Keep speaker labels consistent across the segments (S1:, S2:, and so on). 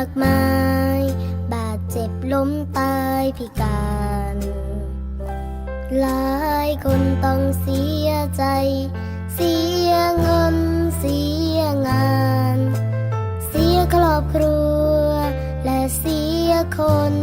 S1: ากมาย บาดเจ็บล้มตายพิการ หลายคนต้องเสียใจ เสียเงิน เสียงาน เสียครอบครัว และเสียคน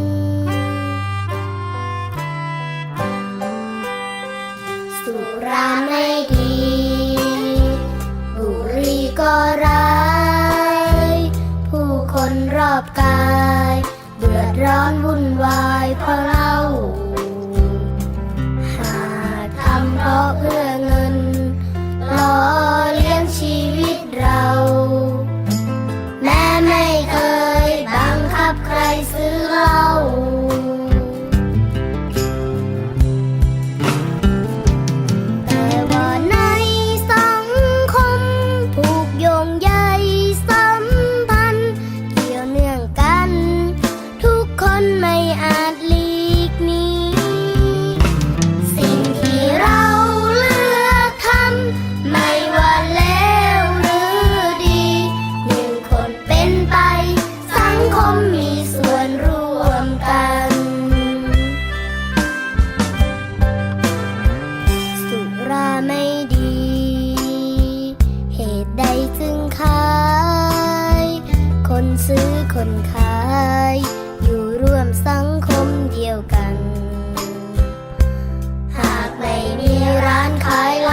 S1: ซื้อคนขาย อยู่ร่วมสังคมเดียวกัน หากไม่มีร้านขายล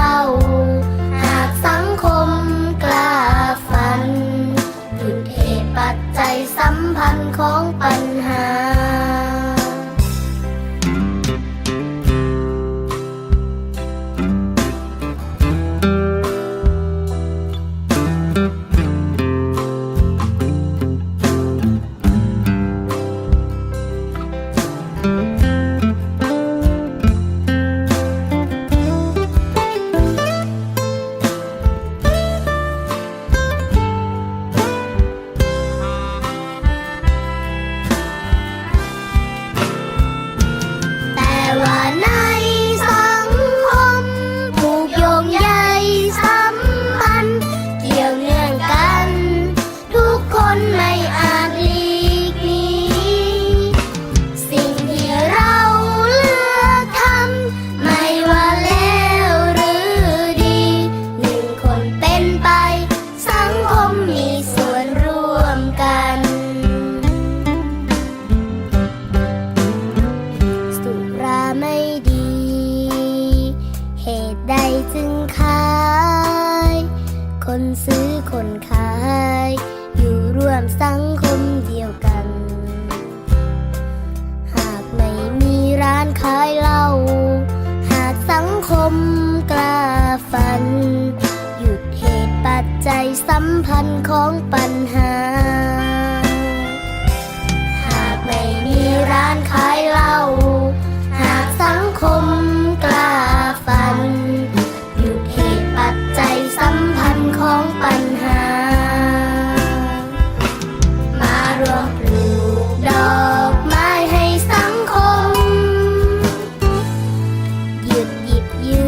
S1: คนซื้อคนขาย อยู่ร่วมสังคมเดียวกัน หากไม่มีร้านขายเหล้าหากสังคมกล้าฝัน หยุดเหตุปัจจัยสัมพันธ์ของปัญหา You.